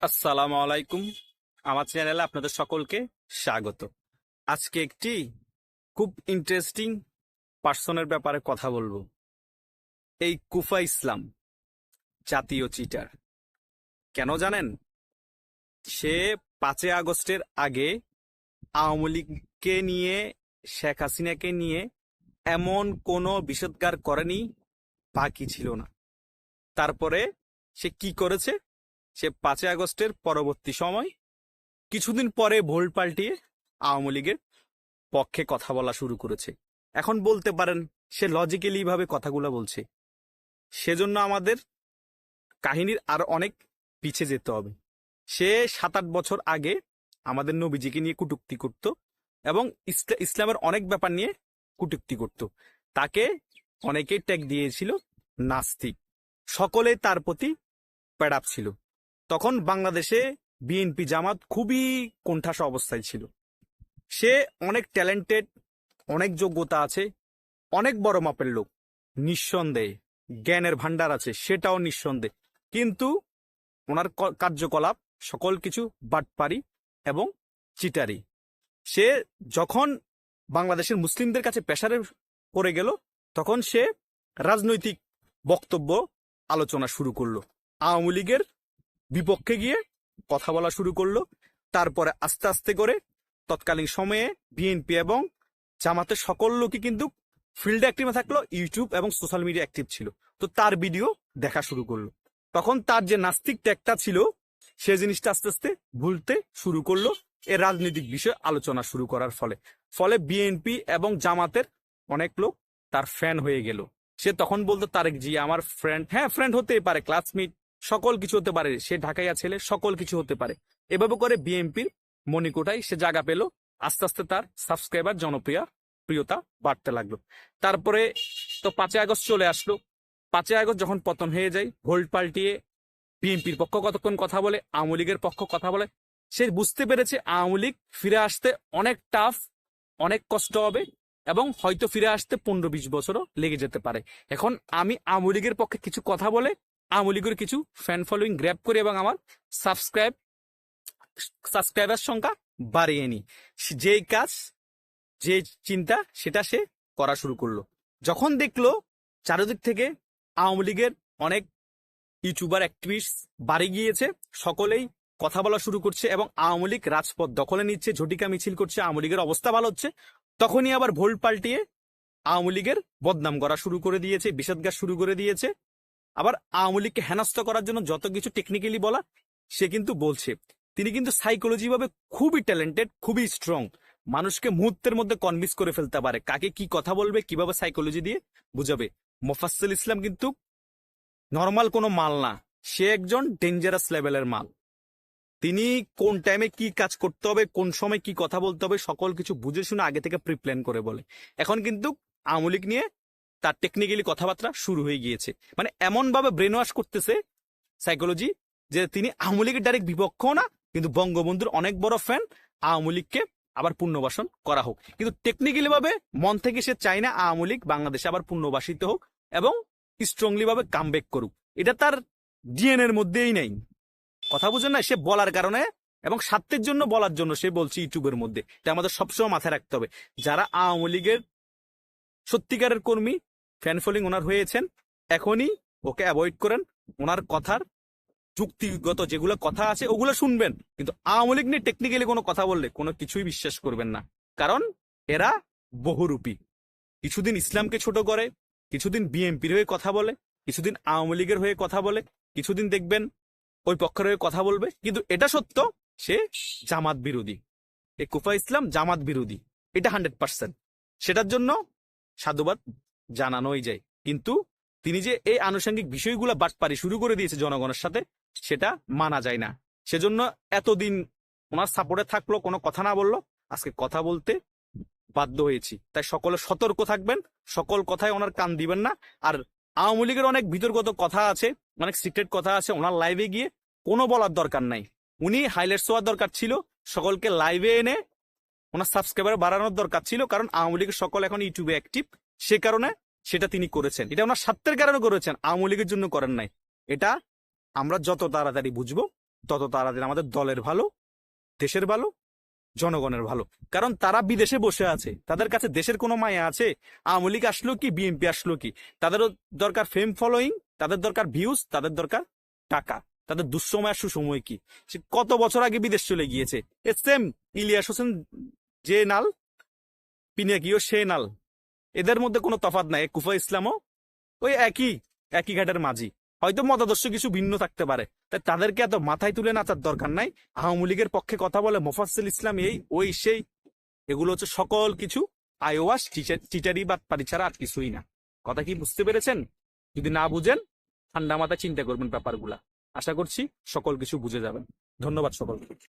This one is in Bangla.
আসসালামু আলাইকুম। আমার চ্যানেলে আপনাদের সকলকে স্বাগত। আজকে একটি খুব ইন্টারেস্টিং পার্সনের ব্যাপারে কথা বলব। এই কুফা ইসলাম জাতীয় চিটার। কেন জানেন? সে পাঁচই আগস্টের আগে আওয়ামী লীগকে নিয়ে, শেখ হাসিনাকে নিয়ে এমন কোনো বিষোদ্গার করেনি, বাকি ছিল না। তারপরে সে কি করেছে? সে পাঁচই আগস্টের পরবর্তী সময় কিছুদিন পরে ভোল পাল্টিয়ে আওয়ামী লীগের পক্ষে কথা বলা শুরু করেছে। এখন বলতে পারেন, সে লজিক্যালি ভাবে কথাগুলো বলছে। সেজন্য আমাদের কাহিনীর আর অনেক পিছে যেতে হবে। সে সাত আট বছর আগে আমাদের নবীজিকে নিয়ে কটুক্তি করত এবং ইসলামের অনেক ব্যাপার নিয়ে কটুক্তি করত। তাকে অনেকেই ট্যাগ দিয়েছিল নাস্তিক। সকলে তার প্রতি প্যাডাপ ছিল। তখন বাংলাদেশে বিএনপি জামাত খুবই কোণঠাস অবস্থায় ছিল। সে অনেক ট্যালেন্টেড অনেক যোগ্যতা আছে, অনেক বড় মাপের লোক, নিঃসন্দেহে, জ্ঞানের ভান্ডার আছে, সেটাও নিঃসন্দেহে। কিন্তু ওনার কার্যকলাপ, সকল কিছু বাটপারি এবং চিটারি। সে যখন বাংলাদেশের মুসলিমদের কাছে পেশারে পড়ে গেল, তখন সে রাজনৈতিক বক্তব্য আলোচনা শুরু করল। আওয়ামী লীগের বিপক্ষে গিয়ে কথা বলা শুরু করল। তারপরে আস্তে আস্তে করে তৎকালীন সময়ে বিএনপি এবং জামাতের সকল লোকই কিন্তু ফিল্ডে অ্যাক্টিভে থাকল ইউটিউব এবং সোশ্যাল মিডিয়া অ্যাক্টিভ ছিল। তো তার ভিডিও দেখা শুরু করল। তখন তার যে নাস্তিক ট্যাগটা ছিল, সে জিনিসটা আস্তে আস্তে ভুলতে শুরু করল। এ রাজনৈতিক বিষয়ে আলোচনা শুরু করার ফলে। ফলে বিএনপি এবং জামাতের অনেক লোক তার ফ্যান হয়ে গেল। সে তখন বলতো, তারেক জি, আমার ফ্রেন্ড হ্যাঁ ফ্রেন্ড হতেই পারে ক্লাসমেট সকল কিছু হতে পারে সে ঢাকাইয়া ছেলে, সকল কিছু হতে পারে। এভাবে করে বিএনপির মণিকোটায় সে জায়গা পেল। আস্তে আস্তে তার সাবস্ক্রাইবার জনপ্রিয় প্রিয়তা বাড়তে লাগল। তারপরে তো পাঁচই আগস্ট চলে আসলো। পাঁচই আগস্ট যখন পতন হয়ে যায়, ভোল্ট পাল্টিয়ে বিএনপির পক্ষ কতক্ষণ কথা বলে, আওয়ামী লীগের পক্ষ কথা বলে, সে বুঝতে পেরেছে আওয়ামী লীগ ফিরে আসতে অনেক টাফ অনেক কষ্ট হবে এবং হয়তো ফিরে আসতে পনেরো বিশ বছরও লেগে যেতে পারে। এখন আমি আওয়ামী লীগের পক্ষে কিছু কথা বলে আওয়ামী কিছু ফ্যান ফলোয়িং গ্র্যাপ করি এবং আমার সাবস্ক্রাইব সাবস্ক্রাইবার সংখ্যা বাড়িয়ে নি। যেই কাজ যে চিন্তা, সেটা সে করা শুরু করল। যখন দেখল চারিদিক থেকে আওয়ামী লীগের অনেক ইউটিউবার অ্যাক্টিভিস্ট বাড়ি গিয়েছে, সকলেই কথা বলা শুরু করছে এবং আওয়ামী লীগ রাজপথ দখলে নিচ্ছে, ঝটিকা মিছিল করছে আওয়ামী লীগের অবস্থা ভালো হচ্ছে, তখনই আবার ভোল্ট পাল্টিয়ে আওয়ামী লীগের বদনাম করা শুরু করে দিয়েছে, বিষাদগার শুরু করে দিয়েছে। আবার আওয়ামী লীগকে হেনস্থ করার জন্য যত কিছু টেকনিক্যালি বলা, সে কিন্তু বলছে। তিনি কিন্তু সাইকোলজি ভাবে খুবই ট্যালেন্টেড খুবই স্ট্রং মানুষকে মুহূর্তের মধ্যে কনভিন্স করে ফেলতে পারে। কাকে কি কথা বলবে, কীভাবে সাইকোলজি দিয়ে বুঝাবে? মোফাসল ইসলাম কিন্তু নর্মাল কোনো মাল না। সে একজন ডেঞ্জারাস লেভেলের মাল। তিনি কোন টাইমে কি কাজ করতে হবে, কোন সময় কি কথা বলতে হবে, সকল কিছু বুঝে শুনে আগে থেকে প্রিপ্ল্যান করে বলে। এখন কিন্তু আওয়ামী নিয়ে তার টেকনিক্যালি কথাবার্তা শুরু হয়ে গিয়েছে। মানে এমনভাবে ব্রেন ওয়াশ করতেছে সাইকোলজি যে তিনি আওয়ামী লীগের ডাইরেক্ট বিপক্ষও না, কিন্তু বঙ্গবন্ধুর অনেক বড় ফ্যান আওয়ামী লীগকে আবার পুনর্বাসন করা হোক। কিন্তু টেকনিক্যালি ভাবে মন থেকে সে চায় না আওয়ামী লীগ বাংলাদেশে আবার পুনর্বাসিত হোক এবং স্ট্রংলি ভাবে কামব্যাক করুক। এটা তার ডিএনএ এর মধ্যেই নেই। কথা বুঝেন না, সে বলার কারণে এবং স্বার্থের জন্য বলার জন্য সে বলছে ইউটিউবের মধ্যে। এটা আমাদের সবসময় মাথায় রাখতে হবে। যারা আওয়ামী লীগের সত্যিকারের কর্মী ফ্যান ফলোইং ওনার হয়েছেন, এখনই ওকে অ্যাভয়েড করেন। ওনার কথার যুক্তিগত যেগুলো কথা আছে, ওগুলো শুনবেন। কিন্তু আওয়ামী লীগ নিয়ে টেকনিক্যালি কোনো কথা বললে কোনো কিছুই বিশ্বাস করবেন না। কারণ এরা বহুরূপী। কিছুদিন ইসলামকে ছোট করে, কিছুদিন বিএনপির হয়ে কথা বলে, কিছুদিন আওয়ামী লীগের হয়ে কথা বলে, কিছুদিন দেখবেন ওই পক্ষের হয়ে কথা বলবে। কিন্তু এটা সত্য, সে জামাত বিরোধী। এ কুফা ইসলাম জামাত বিরোধী। এটা হান্ড্রেড পার্সেন্ট সেটার জন্য সাধুবাদ জানানোই যায়। কিন্তু তিনি যে এই আনুষঙ্গিক বিষয়গুলো বাটপারি শুরু করে দিয়েছে জনগণের সাথে, সেটা মানা যায় না। সেজন্য এতদিন ওনার সাপোর্টে থাকল, কোনো কথা না বলল, আজকে কথা বলতে বাধ্য হয়েছি। তাই সকলে সতর্ক থাকবেন, সকল কথায় ওনার কান দিবেন না। আর আওয়ামী লীগের অনেক বিতর্কত কথা আছে, অনেক সিক্রেট কথা আছে, ওনার লাইভে গিয়ে কোনো বলার দরকার নাই। উনি হাইলাইটস হওয়ার দরকার ছিল, সকলকে লাইভে এনে ওনার সাবস্ক্রাইবার বাড়ানোর দরকার ছিল, কারণ আওয়ামী লীগের সকল এখন ইউটিউবে অ্যাক্টিভ সে কারণে সেটা তিনি করেছেন। এটা ওনার স্বার্থের কারণে করেছেন। আওয়ামী লীগের জন্য করেন নাই। এটা আমরা যত তাড়াতাড়ি বুঝব, তত তাড়াতাড়ি আমাদের দলের ভালো, দেশের ভালো, জনগণের ভালো। কারণ তারা বিদেশে বসে আছে। তাদের কাছে দেশের কোনো মায়া আছে। আওয়ামী লীগ আসলো কি, বিএনপি আসলো কি? তাদেরও দরকার ফেম ফলোয়িং তাদের দরকার ভিউজ তাদের দরকার টাকা। তাদের দুঃসময় আর সুসময় কি? সে কত বছর আগে বিদেশ চলে গিয়েছে। এ সেম ইলিয়াস হোসেন যে নাল, পিনাকিও সে নাল। এদের মধ্যে কোনো তফাৎ নাই। কুফা ইসলামও ওই একই একই ঘাটের মাঝি। হয়তো মতাদর্শ কিছু ভিন্ন থাকতে পারে। তাই তাদেরকে এত মাথায় তুলে নাচার দরকার নাই। আওয়ামী লীগের পক্ষে কথা বলে মোফাজ্জল ইসলাম এই, ওই, সেই। এগুলো হচ্ছে সকল কিছু আইওয়াস চিটারি বা পারি ছাড়া আর কিছুই না। কথা কি বুঝতে পেরেছেন? যদি না বুঝেন, ঠান্ডা মাথায় চিন্তা করবেন ব্যাপারগুলা। আশা করছি সকল কিছু বুঝে যাবেন। ধন্যবাদ সকলকে।